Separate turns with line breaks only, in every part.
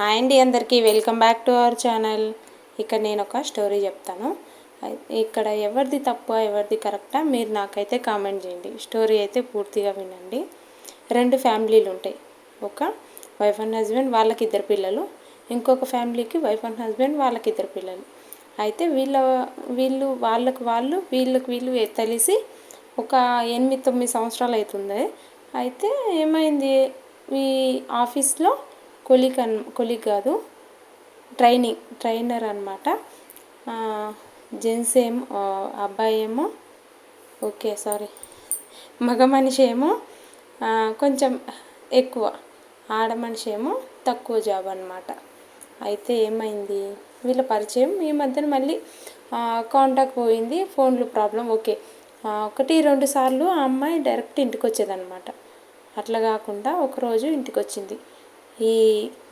Hi అండి అందరికీ. Welcome back to our channel ఇక్కడ నేను ఒక స్టోరీ చెప్తాను. ఇక్కడ ఎవరిది తప్పు ఎవరిది కరెక్టా మీరు నాకైతే కామెంట్ చేయండి. స్టోరీ అయితే పూర్తిగా వినండి. రెండు ఫ్యామిలీలు ఉంటాయి. ఒక వైఫ్ అండ్ హస్బెండ్ వాళ్ళకి ఇద్దరు పిల్లలు. ఇంకొక ఫ్యామిలీకి వైఫ్ అండ్ హస్బెండ్ వాళ్ళకి ఇద్దరు పిల్లలు. అయితే వీళ్ళ వీళ్ళు వాళ్ళకు వాళ్ళు వీళ్ళకి వీళ్ళు తెలిసి ఒక ఎనిమిది తొమ్మిది సంవత్సరాలు అవుతుంది. అయితే ఏమైంది? ఈ ఆఫీస్లో కొలిక్ అన్ కొలిక్ కాదు ట్రైనింగ్ ట్రైనర్ అనమాట జెంట్స్ ఏమో అబ్బాయి ఏమో ఓకే సారీ మగ మనిషి ఏమో కొంచెం ఎక్కువ ఆడ మనిషి ఏమో తక్కువ జాబ్ అనమాట అయితే ఏమైంది? వీళ్ళ పరిచయం ఈ మధ్యన మళ్ళీ కాంటాక్ట్ పోయింది ఫోన్లు ప్రాబ్లం ఓకే. ఒకటి రెండు సార్లు ఆ అమ్మాయి డైరెక్ట్ ఇంటికి వచ్చేదన్నమాట అట్లా కాకుండా ఒకరోజు ఇంటికి వచ్చింది ఈ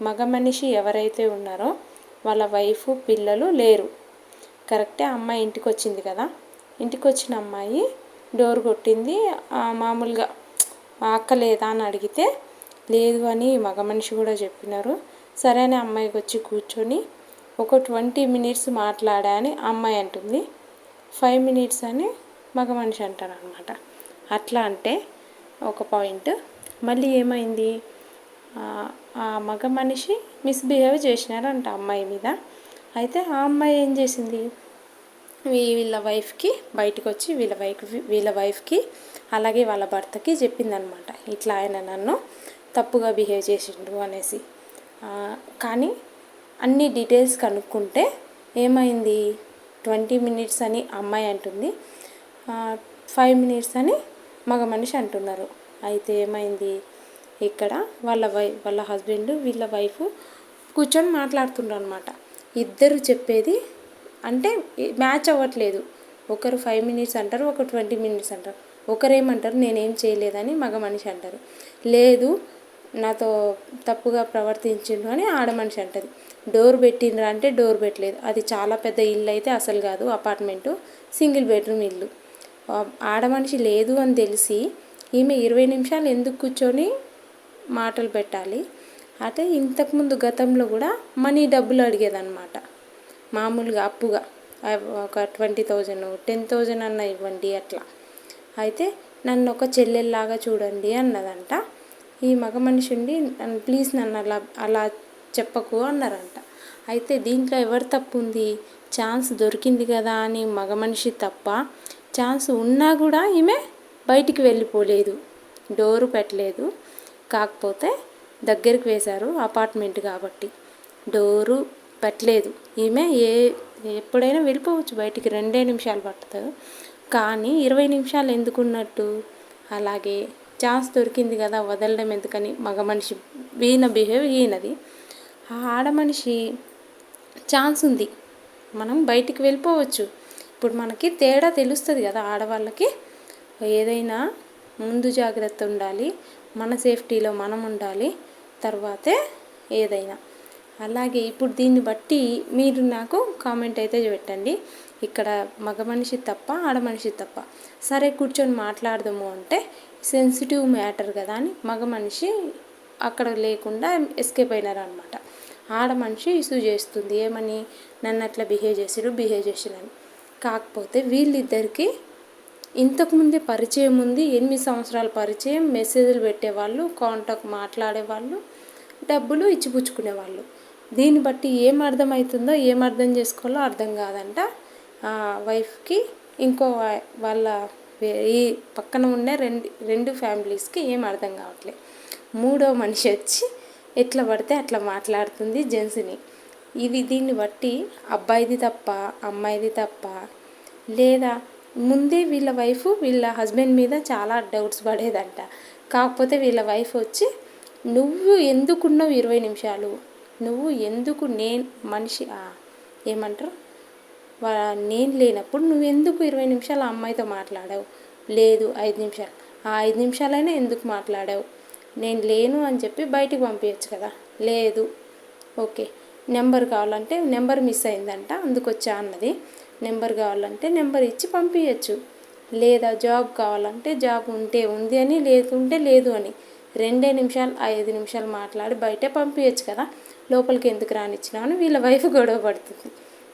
మగ మనిషి ఎవరైతే ఉన్నారో వాళ్ళ వైఫ్ పిల్లలు లేరు. కరెక్టే అమ్మాయి ఇంటికి వచ్చింది కదా. ఇంటికి వచ్చిన అమ్మాయి డోర్ కొట్టింది. మామూలుగా అక్క లేదా అని అడిగితే లేదు అని మగ మనిషి కూడా చెప్పినారు. సరే అని అమ్మాయికి వచ్చి కూర్చొని ఒక ట్వంటీ మినిట్స్ మాట్లాడా అని అమ్మాయి అంటుంది. ఫైవ్ మినిట్స్ అని మగ మనిషి అంటారు అనమాట అట్లా అంటే ఒక పాయింట్. మళ్ళీ ఏమైంది? ఆ, మగ మనిషి మిస్బిహేవ్ చేసినారంట అమ్మాయి మీద. అయితే ఆ అమ్మాయి ఏం చేసింది? వీ- వీళ్ళ వైఫ్కి బయటకు వచ్చి వీళ్ళ వైఫ్ వీళ్ళ వైఫ్కి అలాగే వాళ్ళ భర్తకి చెప్పిందనమాట. ఇట్లా ఆయన నన్ను తప్పుగా బిహేవ్ చేసిండు అనేసి. కానీ అన్ని డీటెయిల్స్ కనుక్కుంటే ఏమైంది? ట్వంటీ మినిట్స్ అని అమ్మాయి అంటుంది. ఫైవ్ మినిట్స్ అని మగ మనిషి అంటున్నారు. అయితే ఏమైంది? ఇక్కడ వాళ్ళ వై వాళ్ళ హస్బెండ్ వీళ్ళ వైఫ్ కూర్చొని మాట్లాడుతుండ్రు అనమాట ఇద్దరు చెప్పేది అంటే మ్యాచ్ అవ్వట్లేదు. ఒకరు ఫైవ్ మినిట్స్ అంటారు ఒకరు ట్వంటీ మినిట్స్ అంటారు. ఒకరేమంటారు నేనేం చేయలేదని మగ మనిషి అంటారు. లేదు నాతో తప్పుగా ప్రవర్తించిండు అని ఆడ మనిషి అంటది. డోర్ పెట్టిండ్రా అంటే డోర్ పెట్టలేదు. అది చాలా పెద్ద ఇల్లు అయితే అసలు కాదు అపార్ట్మెంటు సింగిల్ బెడ్రూమ్ ఇల్లు. ఆడమనిషి ఆడ మనిషి లేదు అని తెలిసి ఈమె ఇరవై నిమిషాలు ఎందుకు కూర్చొని మాటలు పెట్టాలి. అయితే ఇంతకుముందు గతంలో కూడా మనీ డబ్బులు అడిగేదన్నమాట. మామూలుగా అప్పుగా. ఒక ట్వంటీ థౌజండ్ టెన్ థౌజండ్ అన్న ఇవ్వండి అట్లా. అయితే నన్ను ఒక చెల్లెల్లాగా చూడండి అన్నదంట. ఈ మగ మనిషి ఉండి "నన్ను ప్లీజ్ నన్ను అలా అలా చెప్పకు అన్నారంట. అయితే దీంట్లో ఎవరు తప్పు ఉంది ఛాన్స్ దొరికింది కదా అని మగ మనిషి తప్ప ఛాన్స్ ఉన్నా కూడా ఈమె బయటికి వెళ్ళిపోలేదు. డోరు పెట్టలేదు. కాకపోతే దగ్గరికి వేశారు అపార్ట్మెంట్ కాబట్టి. డోరు పెట్టలేదు. ఈమె ఏ ఎప్పుడైనా వెళ్ళిపోవచ్చు బయటికి రెండే నిమిషాలు పడుతుంది. కానీ ఇరవై నిమిషాలు ఎందుకున్నట్టు? అలాగే ఛాన్స్ దొరికింది కదా వదలడం ఎందుకని? మగ మనిషి ఈయన బిహేవ్ ఈయనది. ఆ ఆడ మనిషి ఛాన్స్ ఉంది. మనం బయటికి వెళ్ళిపోవచ్చు. ఇప్పుడు మనకి తేడా తెలుస్తుంది కదా ఆడవాళ్ళకి. ఏదైనా ముందు జాగ్రత్త ఉండాలి మన సేఫ్టీలో మనం ఉండాలి తర్వాతే ఏదైనా. అలాగే ఇప్పుడు దీన్ని బట్టి మీరు నాకు కామెంట్ అయితే పెట్టండి. ఇక్కడ మగ మనిషి తప్ప ఆడ మనిషి తప్ప. సరే కూర్చొని మాట్లాడదాము అంటే సెన్సిటివ్ మ్యాటర్ కదా అని మగ మనిషి అక్కడ లేకుండా ఎస్కేప్ అయినారు అనమాట ఆడ మనిషి ఇష్యూ చేస్తుంది. ఏమని? నన్ను అట్లా బిహేవ్ చేసిరు బిహేవ్ చేసిరని కాకపోతే వీళ్ళిద్దరికీ ఇంతకుముందే పరిచయం ఉంది ఎనిమిది సంవత్సరాల పరిచయం మెసేజ్లు పెట్టేవాళ్ళు కాంటాక్ట్ మాట్లాడేవాళ్ళు డబ్బులు ఇచ్చిపుచ్చుకునేవాళ్ళు. దీన్ని బట్టి ఏం అర్థమవుతుందో ఏం అర్థం చేసుకోవాలో అర్థం కాదంట. ఆ వైఫ్కి ఇంకో వాళ్ళ ఈ పక్కన ఉండే రెండు రెండు ఫ్యామిలీస్కి ఏం అర్థం కావట్లేదు మూడో మనిషి వచ్చి ఎట్లా పడితే అట్లా మాట్లాడుతుంది జెంట్స్ని. ఇది దీన్ని బట్టి అబ్బాయిది తప్ప అమ్మాయిది తప్ప లేదా ముందే వీళ్ళ వైఫ్ వీళ్ళ హస్బెండ్ మీద చాలా డౌట్స్ పడేదంట. కాకపోతే వీళ్ళ వైఫ్ వచ్చి నువ్వు ఎందుకున్నావు ఇరవై నిమిషాలు? నువ్వు ఎందుకు నేను మనిషి ఏమంటారు? నేను లేనప్పుడు నువ్వు ఎందుకు ఇరవై నిమిషాలు ఆ అమ్మాయితో మాట్లాడావు? లేదు ఐదు నిమిషాలు. ఆ ఐదు నిమిషాలైనా ఎందుకు మాట్లాడావు? నేను లేను అని చెప్పి బయటికి పంపించచ్చు కదా? లేదు. ఓకే. నెంబర్ కావాలంటే నెంబర్ మిస్ అయిందంట అందుకొచ్చా అన్నది. నెంబర్ కావాలంటే నెంబర్ ఇచ్చి పంపించచ్చు లేదా జాబ్ కావాలంటే జాబ్ ఉంటే ఉంది అని లేకుంటే లేదు అని. రెండే నిమిషాలు ఐదు నిమిషాలు మాట్లాడి బయటే పంపించచ్చు కదా. లోపలికి ఎందుకు రానిచ్చినా అని వీళ్ళ వైఫ్ గొడవ పడుతుంది.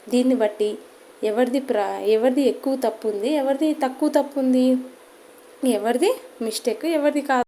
దీన్ని బట్టి ఎవరిది ప్రా ఎవరిది ఎక్కువ తప్పు ఉంది ఎవరిది తక్కువ తప్పు ఉంది? ఎవరిది మిస్టేక్ ఎవరిది కాదు.